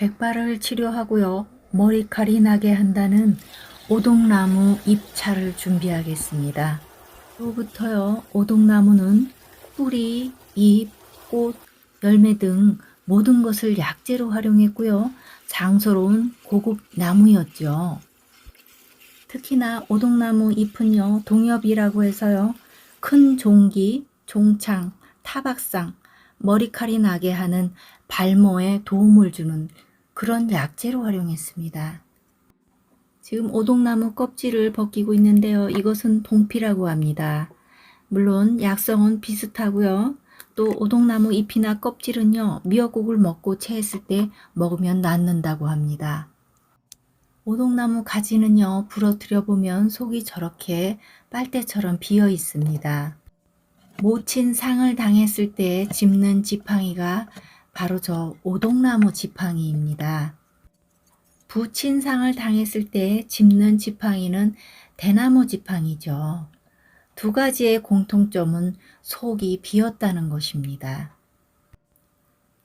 백발을 치료하고요. 머리칼이 나게 한다는 오동나무 잎차를 준비하겠습니다. 후부터요. 오동나무는 뿌리, 잎, 꽃, 열매 등 모든 것을 약재로 활용했고요. 장소로운 고급 나무였죠. 특히나 오동나무 잎은요. 동엽이라고 해서요. 큰 종기, 종창, 타박상, 머리칼이 나게 하는 발모에 도움을 주는 그런 약재로 활용했습니다. 지금 오동나무 껍질을 벗기고 있는데요. 이것은 동피라고 합니다. 물론 약성은 비슷하고요. 또 오동나무 잎이나 껍질은요. 미역국을 먹고 체했을 때 먹으면 낫는다고 합니다. 오동나무 가지는요. 부러뜨려 보면 속이 저렇게 빨대처럼 비어 있습니다. 모친 상을 당했을 때 짚는 지팡이가 바로 저 오동나무 지팡이입니다. 부친 상을 당했을 때 짚는 지팡이는 대나무 지팡이죠. 두 가지의 공통점은 속이 비었다는 것입니다.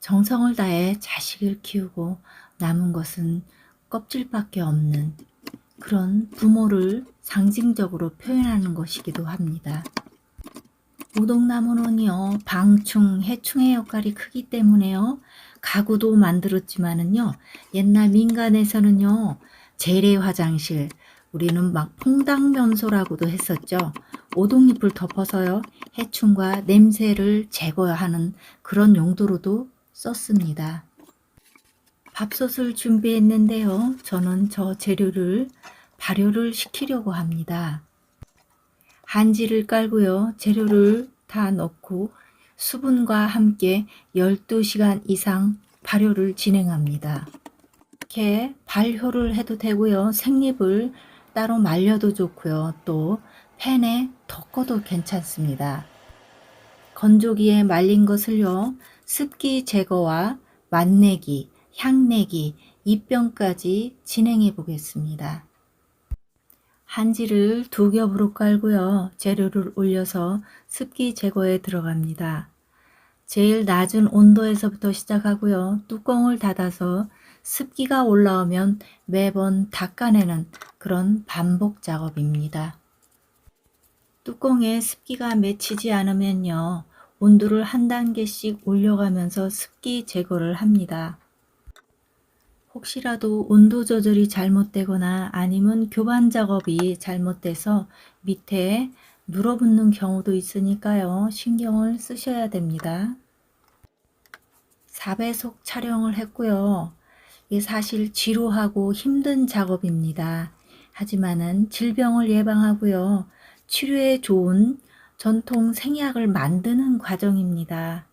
정성을 다해 자식을 키우고 남은 것은 껍질밖에 없는 그런 부모를 상징적으로 표현하는 것이기도 합니다. 오동나무는요, 방충, 해충의 역할이 크기 때문에요, 가구도 만들었지만은요, 옛날 민간에서는요, 재래 화장실, 우리는 막 퐁당면소라고도 했었죠. 오동잎을 덮어서요, 해충과 냄새를 제거하는 그런 용도로도 썼습니다. 밥솥을 준비했는데요, 저는 저 재료를 발효를 시키려고 합니다. 한지를 깔고요. 재료를 다 넣고 수분과 함께 12시간 이상 발효를 진행합니다. 이렇게 발효를 해도 되고요. 생잎을 따로 말려도 좋고요. 또 팬에 덮어도 괜찮습니다. 건조기에 말린 것을요. 습기 제거와 맛내기, 향내기, 입병까지 진행해 보겠습니다. 한지를 두 겹으로 깔고요. 재료를 올려서 습기 제거에 들어갑니다. 제일 낮은 온도에서부터 시작하고요. 뚜껑을 닫아서 습기가 올라오면 매번 닦아내는 그런 반복 작업입니다. 뚜껑에 습기가 맺히지 않으면요. 온도를 한 단계씩 올려가면서 습기 제거를 합니다. 혹시라도 온도 조절이 잘못되거나 아니면 교반 작업이 잘못돼서 밑에 눌어붙는 경우도 있으니까요. 신경을 쓰셔야 됩니다. 4배속 촬영을 했고요. 이게 사실 지루하고 힘든 작업입니다. 하지만은 질병을 예방하고요. 치료에 좋은 전통 생약을 만드는 과정입니다.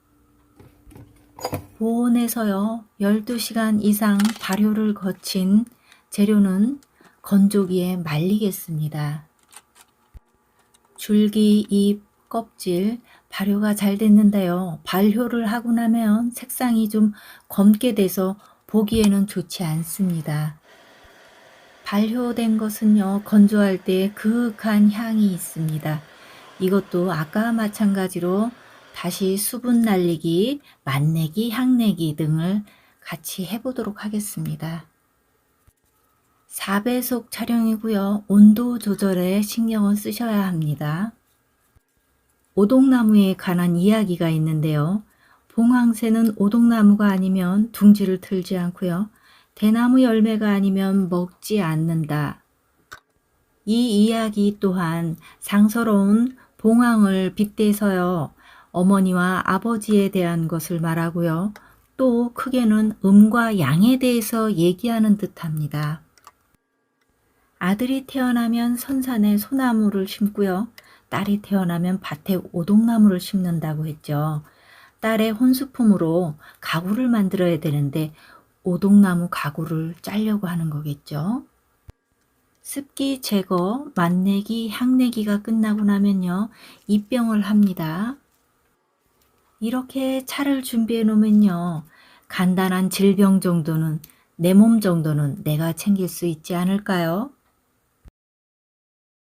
보온에서요 12시간 이상 발효를 거친 재료는 건조기에 말리겠습니다. 줄기, 잎, 껍질 발효가 잘 됐는데요. 발효를 하고 나면 색상이 좀 검게 돼서 보기에는 좋지 않습니다. 발효된 것은요, 건조할 때 그윽한 향이 있습니다. 이것도 아까와 마찬가지로 다시 수분 날리기, 맛내기, 향내기 등을 같이 해보도록 하겠습니다. 4배속 촬영이고요. 온도 조절에 신경을 쓰셔야 합니다. 오동나무에 관한 이야기가 있는데요. 봉황새는 오동나무가 아니면 둥지를 틀지 않고요. 대나무 열매가 아니면 먹지 않는다. 이 이야기 또한 상서로운 봉황을 빗대서요. 어머니와 아버지에 대한 것을 말하고요. 또 크게는 음과 양에 대해서 얘기하는 듯 합니다. 아들이 태어나면 선산에 소나무를 심고요. 딸이 태어나면 밭에 오동나무를 심는다고 했죠. 딸의 혼수품으로 가구를 만들어야 되는데 오동나무 가구를 짜려고 하는 거겠죠. 습기 제거, 맛내기, 향내기가 끝나고 나면요. 입병을 합니다. 이렇게 차를 준비해 놓으면요. 간단한 질병 정도는 내 몸 정도는 내가 챙길 수 있지 않을까요?